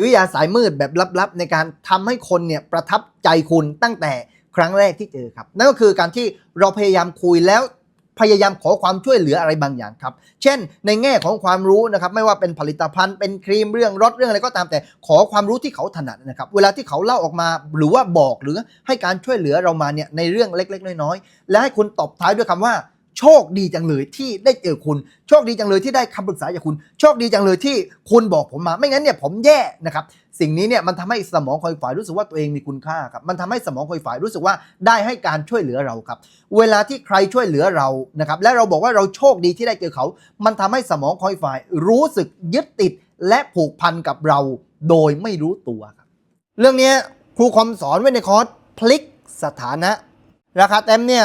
วิทยาสายมืดแบบลับๆ ในการทำให้คนเนี่ยประทับใจคุณตั้งแต่ครั้งแรกที่เจอครับ นั่นก็คือการที่เราพยายามคุยแล้วพยายามขอความช่วยเหลืออะไรบางอย่างครับ เช่น ในแง่ของความรู้นะครับ ไม่ว่าเป็นผลิตภัณฑ์เป็นครีมเรื่องรสเรื่องอะไรก็ตามแต่ขอความรู้ที่เขาถนัดนะครับ เวลาที่เขาเล่าออกมาหรือว่าบอกหรือให้การช่วยเหลือเรามาเนี่ยในเรื่องเล็ก ๆ น้อยๆและให้คุณตบท้ายด้วยคำว่า โชคดีจังเลยที่ได้เจอคุณ โชคดีจังเลยที่ได้คำปรึกษาจากคุณ โชคดีจังเลยที่คุณบอกผมมา ไม่งั้นเนี่ยผมแย่นะครับ สิ่งนี้เนี่ยมันทำให้สมองคอยฝ่ายรู้สึกว่าตัวเองมีคุณค่าครับ มันทำให้สมองคอยฝ่ายรู้สึกว่าได้ให้การช่วยเหลือเราครับ เวลาที่ใครช่วยเหลือเรา นะครับ และเราบอกว่าเราโชคดีที่ได้เจอเขา มันทำให้สมองคอยฝ่ายรู้สึกยึดติดและผูกพันกับเรา โดยไม่รู้ตัวครับ เรื่องนี้ครูคอมสอนไว้ในคอร์สพลิกสถานะ ราคาเต็มเนี่ย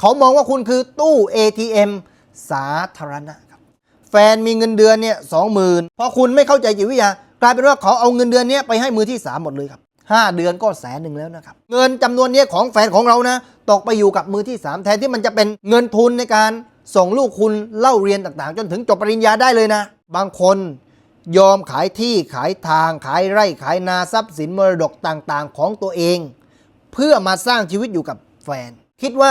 เขามองว่าคุณคือตู้ ATM สาธารณะครับ แฟนมีเงินเดือนเนี่ยสองหมื่นพอคุณไม่เข้าใจจิตวิทยากลายเป็นว่าเขาเอาเงินเดือนเนี้ยไปให้มือที่ 3 หมดเลยครับ 5 เดือนก็แสนหนึ่งแล้วนะครับ เงินจำนวนนี้ของแฟนของเรานะตกไปอยู่กับมือที่ 3 แทนที่มันจะเป็นเงินทุนในการส่งลูกคุณเล่าเรียนต่างๆ จนถึงจบปริญญาได้เลยนะ บางคนยอมขายที่ขายทางขายไร่ขายนาทรัพย์สินมรดกต่างๆ ของตัวเอง เพื่อมาสร้างชีวิตอยู่กับแฟน คิดว่า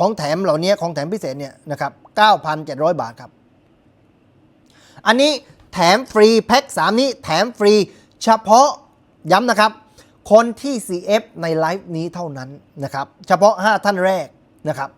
ของแถมเหล่านี้ของแถมพิเศษเนี่ยนะครับ9,700 บาทครับ อันนี้แถมฟรีแพ็ค3 นี้แถมฟรีเฉพาะย้ำนะครับ คนที่ CF ในไลฟ์นี้เท่านั้นนะครับ เฉพาะ 5 ท่านแรกนะครับ